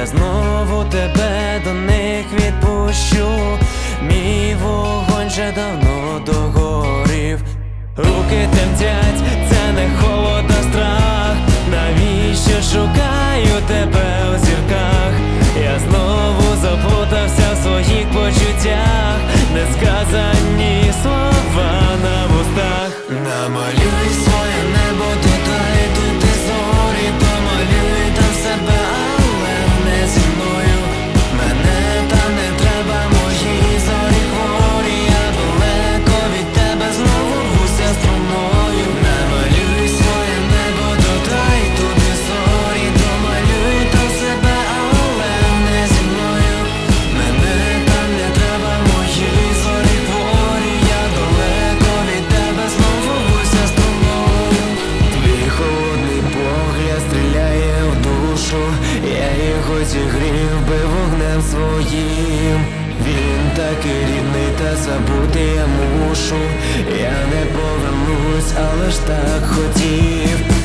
я знову тебе до них відпущу. Мій вогонь вже давно догорів. Руки тремтять, це не холод, страх. Навіщо шукаю тебе у зірках? Я знову заплутався в своїх почуттях, несказані слова на вустах. Намалюй зігрів би вогнем своїм. Він такий рідний, та забути я мушу. Я не повернусь, але ж так хотів.